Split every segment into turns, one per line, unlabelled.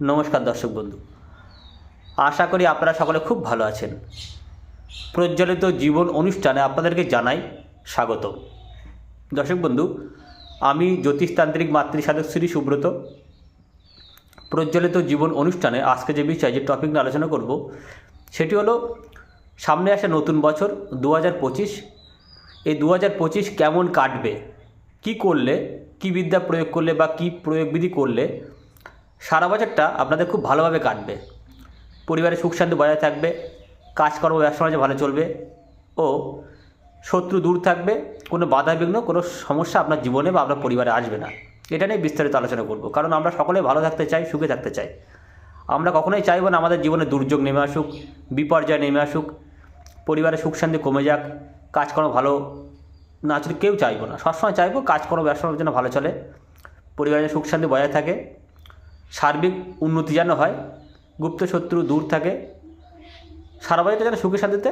নমস্কার দর্শক বন্ধু। আশা করি আপনারা সকলে খুব ভালো আছেন। প্রজ্বলিত জীবন অনুষ্ঠানে আপনাদেরকে জানাই স্বাগত দর্শক বন্ধু, আমি জ্যোতিষতান্ত্রিক মাতৃসাধক শ্রী সুব্রত। প্রজ্বলিত জীবন অনুষ্ঠানে আজকে যে বিষয়, যে টপিক নিয়ে আলোচনা করব, সেটি হলো সামনে আসা নতুন বছর দু হাজার পঁচিশ। এই দু হাজার পঁচিশ কেমন কাটবে? কি করলে, কি বিদ্যা প্রয়োগ করলে বা কি প্রয়োগবিধি করলে সারা বছরটা আপনাদের খুব ভালোভাবে কাটবে। পরিবারে সুখ শান্তি বজায় থাকবে, কাজকর্ম, ব্যবসা বাণিজ্য ভালো চলবে ও শত্রু দূর থাকবে, কোনো বাধা বিঘ্ন, কোনো সমস্যা আপনার জীবনে বা আপনার পরিবারে আসবে না। এটা নিয়ে বিস্তারিত আলোচনা করব। কারণ আমরা সকলে ভালো থাকতে চাই, সুখে থাকতে চাই। আমরা কখনোই চাইব না আমাদের জীবনে দুর্যোগ নেমে আসুক, বিপর্যয় নেমে আসুক, পরিবারে সুখ শান্তি কমে যাক, কাজকর্ম ভালো না চলে, কেউ চাইব না। সবসময় চাইব কাজকর্ম, ব্যবসা যেন ভালো চলে, পরিবারে সুখ শান্তি বজায় থাকে সার্বিক উন্নতি যেন হয়, গুপ্ত শত্রু দূর থাকে সারা বাড়িতে যেন সুখে শান্তিতে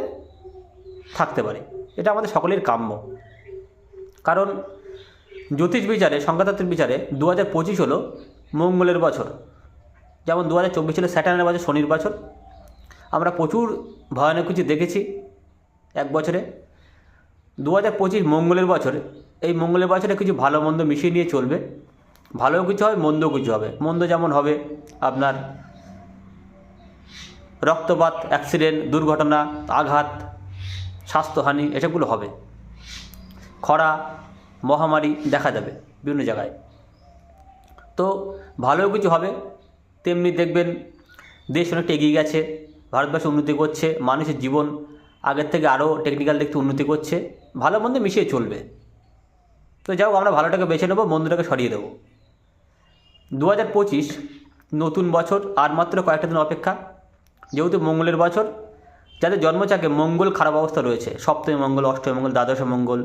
থাকতে পারে, এটা আমাদের সকলের কাম্য। কারণ জ্যোতিষ বিচারে সংখ্যাতাত্ত্বিক বিচারে দু হাজার পঁচিশ হলো মঙ্গলের বছর। যেমন দু হাজার চব্বিশ ছিল স্যাটার্নের বছর, শনির বছর। আমরা প্রচুর ভয়ানক কিছু দেখেছি এক বছরে। দু হাজার পঁচিশ মঙ্গলের বছর, এই মঙ্গলের বছরে কিছু ভালো মন্দ মিশিয়ে নিয়ে চলবে। ভালো কিছু হবে, মন্দ কিছু হবে। মন্দ যেমন হবে, আপনার রক্তপাত অ্যাক্সিডেন্ট দুর্ঘটনা, আঘাত, স্বাস্থ্যহানি, এসবগুলো হবে। খরা, মহামারী দেখা যাবে বিভিন্ন জায়গায়। তো ভালো কিছু হবে, তেমনি দেখবেন দেশ অনেকটা এগিয়ে গেছে, ভারতবর্ষ উন্নতি করছে, মানুষের জীবন আগের থেকে আরও টেকনিক্যাল দিক থেকে উন্নতি করছে, ভালো মন্দ মিশিয়ে চলবে। তো হোক, আমরা ভালোটাকে বেছে নেব, মন্দটাকে সরিয়ে দেবো। দু হাজার পঁচিশ নতুন বছর আর মাত্র কয়েকটা দিন অপেক্ষা। যেহেতু মঙ্গলের বছর, যাদের জন্মচাকে মঙ্গল খারাপ অবস্থা রয়েছে, সপ্তমী মঙ্গল, অষ্টমী মঙ্গল, দ্বাদশ মঙ্গল,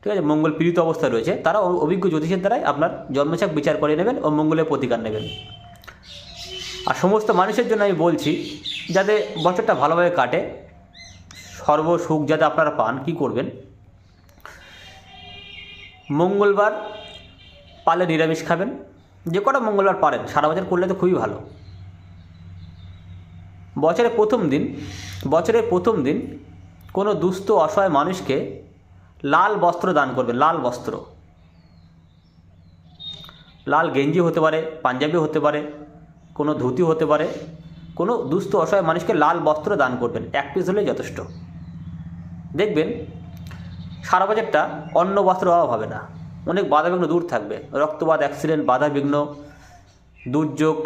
ঠিক আছে, মঙ্গল পীড়িত অবস্থা রয়েছে তারা অভিজ্ঞ জ্যোতিষের দ্বারাই আপনার জন্মচাক বিচার করে নেবেন ও মঙ্গলের প্রতিকার নেবেন। আর সমস্ত মানুষের জন্য আমি বলছি, যাতে বছরটা ভালোভাবে কাটে সর্বসুখ যাতে আপনারা পান, কি করবেন? মঙ্গলবার পালে নিরামিষ খাবেন যে কটা মঙ্গলবার পারেন, সারা বছর করলে তো খুবই ভালো। বছরের প্রথম দিন, বছরের প্রথম দিন কোনো দুস্থ, অসহায় মানুষকে লাল বস্ত্র দান করবেন, লাল বস্ত্র। লাল গেঞ্জি হতে পারে, পাঞ্জাবি হতে পারে, কোনো ধুতি হতে পারে, কোনো দুস্থ, অসহায় মানুষকে লাল বস্ত্র দান করবেন, এক পিস হলেই যথেষ্ট। দেখবেন, সারা বছরটা অন্য বস্ত্র অভাব হবে না। অনেক বাধাবিঘ্ন দূর থাকবে। রক্তপাত অ্যাক্সিডেন্ট বাধাবিঘ্ন, দুর্যোগ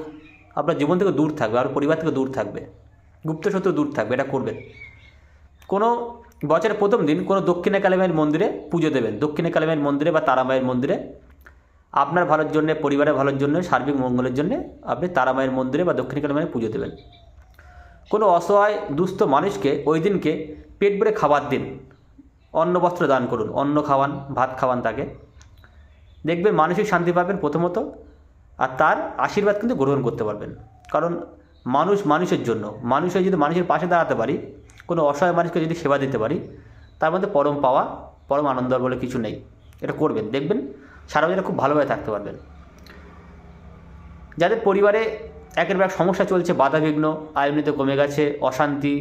আপনার জীবন থেকে দূর থাকবে আর পরিবার থেকে দূর থাকবে, গুপ্ত শত্রু দূর থাকবে, এটা করবেন। কোনো বছরের প্রথম দিন কোনো দক্ষিণে কালীমায়ের মন্দিরে পুজো দেবেন। দক্ষিণে কালীমায়ের মন্দিরে বা তারামায়ের মন্দিরে। আপনার ভালোর জন্য, পরিবারের ভালোর জন্য, সার্বিক মঙ্গলের জন্য আপনি তারামায়ের মন্দিরে বা দক্ষিণ কালীমায়ের পুজো দেবেন। কোনো অসহায়, দুস্থ মানুষকে ওই দিনকে পেট ভরে খাবার দিন। অন্ন বস্ত্র দান করুন, অন্ন খাওয়ান, ভাত খাওয়ান তাকে। দেখবেন মানসিক শান্তি পাবেন প্রথমত, আর তার আশীর্বাদ কিন্তু গ্রহণ করতে পারবেন। কারণ মানুষ মানুষের জন্য, মানুষের যদি মানুষের পাশে দাঁড়াতে পারি, কোনো অসহায় মানুষকে যদি সেবা দিতে পারি, তার মধ্যে পরম পাওয়া, পরম আনন্দ বলে কিছু নেই। এটা করবেন, দেখবেন সারা বছর খুব ভালোভাবে থাকতে পারবেন। যাদের পরিবারে একের পর সমস্যা চলছে, বাধাবিঘ্ন আয়নিতে কমে গেছে, অশান্তি,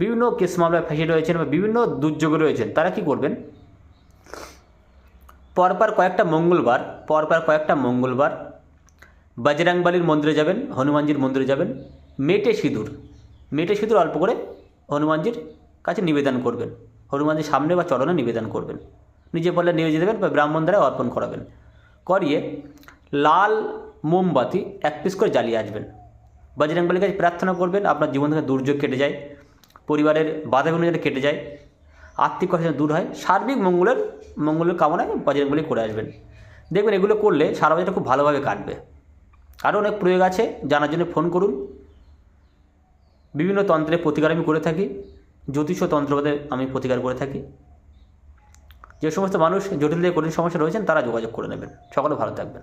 বিভিন্ন কেস মামলায় ফেসে রয়েছেন বা বিভিন্ন দুর্যোগে রয়েছেন, তারা কি করবেন? পরপর কয়েকটা মঙ্গলবার, পরপর কয়েকটা মঙ্গলবার বজরাংবালির মন্দিরে যাবেন, হনুমানজির মন্দিরে যাবেন, মেটে সিঁদুর মেটে সিঁদুর অল্প করে হনুমানজির কাছে নিবেদন করবেন। হনুমানজির সামনে বা চরণে নিবেদন করবেন। নিজে বললে নিয়ে যেতে দেবেন বা ব্রাহ্মণ দ্বারা অর্পণ করাবেন। করিয়ে লাল মোমবাতি এক পিস করে জ্বালিয়ে আসবেন। বজরংবলীর কাছে প্রার্থনা করবেন, আপনার জীবন থেকে দুর্যোগ কেটে যায়, পরিবারের বাধাবিঘ্ন যাতে কেটে যায়। আর্থিক যেন দূর হয়, সার্বিক মঙ্গলের মঙ্গলের কামনায় বজরংবলী করে আসবেন। দেখবেন এগুলো করলে সারা বছরটা খুব ভালোভাবে কাটবে। আরও অনেক প্রয়োগ আছে, জানার জন্য ফোন করুন। বিভিন্ন তন্ত্রের প্রতিকার আমি করে থাকি, জ্যোতিষ তন্ত্রবাদে আমি প্রতিকার করে থাকি। যে সমস্ত মানুষ জটিল দিয়ে কঠিন সমস্যা রয়েছেন, তারা যোগাযোগ করে নেবেন। সকলে ভালো থাকবেন।